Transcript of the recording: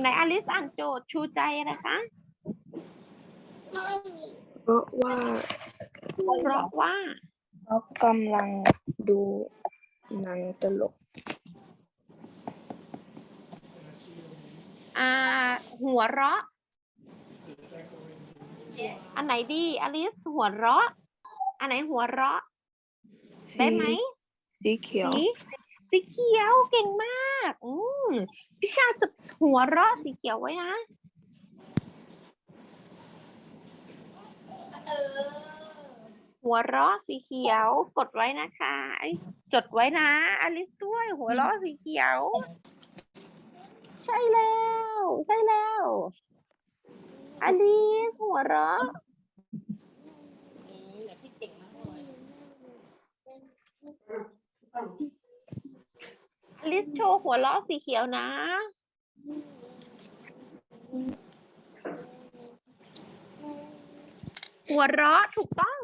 ไหนอลิสอ่านโจทย์ชูใจนะคะเพราะว่าเพราะว่าเขากำลังดูหนังตลก อ่า หัวเราะ อันไหนดีอลิสหัวเราะ อันไหนหัวเราะ ได้ไหมสีเขียว สี สีเขียวเก่งมาก อืมพี่ชาจะหัวเราะสีเขียวไว้นะหัวเราะสีเขียวกดไว้นะคะจดไว้นะ อลิสด้วย หัวเราะสีเขียว ใช่แล้ว ใช่แล้ว อลิสหัวเราะลิ ลิสโชว์หัวล้อสีเขียวนะ หัวเราะถูกต้อง